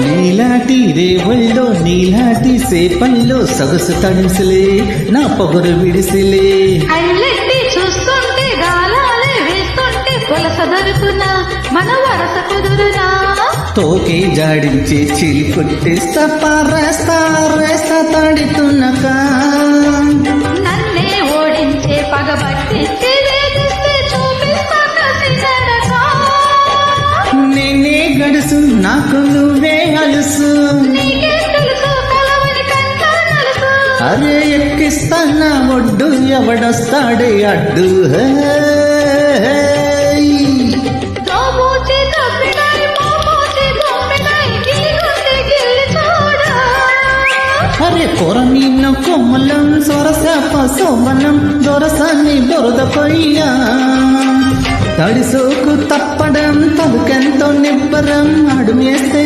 నీలాటి రేవుల్లో నీలాటి సేపల్లో సొగసు తడిసిలే నా పొగరు విడిసిలే. కళ్ళెట్టి చూస్తుంటే గాలాలే వేస్తుంటే పులస దొరుకునా మన వరస కుదురునా? తోకే జాడించి చిలి పారేస్తా రేస్తా తాడితున్నక నన్నే ఓడించే నేనే గడుసు నాకు నువ్వే తెలుసు. అరే ఎక్కిస్తానా ఒడ్డు ఎవడొస్తాడే అడ్డు? అరే కొరమీన కొమ్మలం సొరసాప సోమనం దొరసాన్ని దొరద పొయ్యా. తడిసోకు తప్పడం తలుకెంతో నిబ్బరం అడుమేస్తే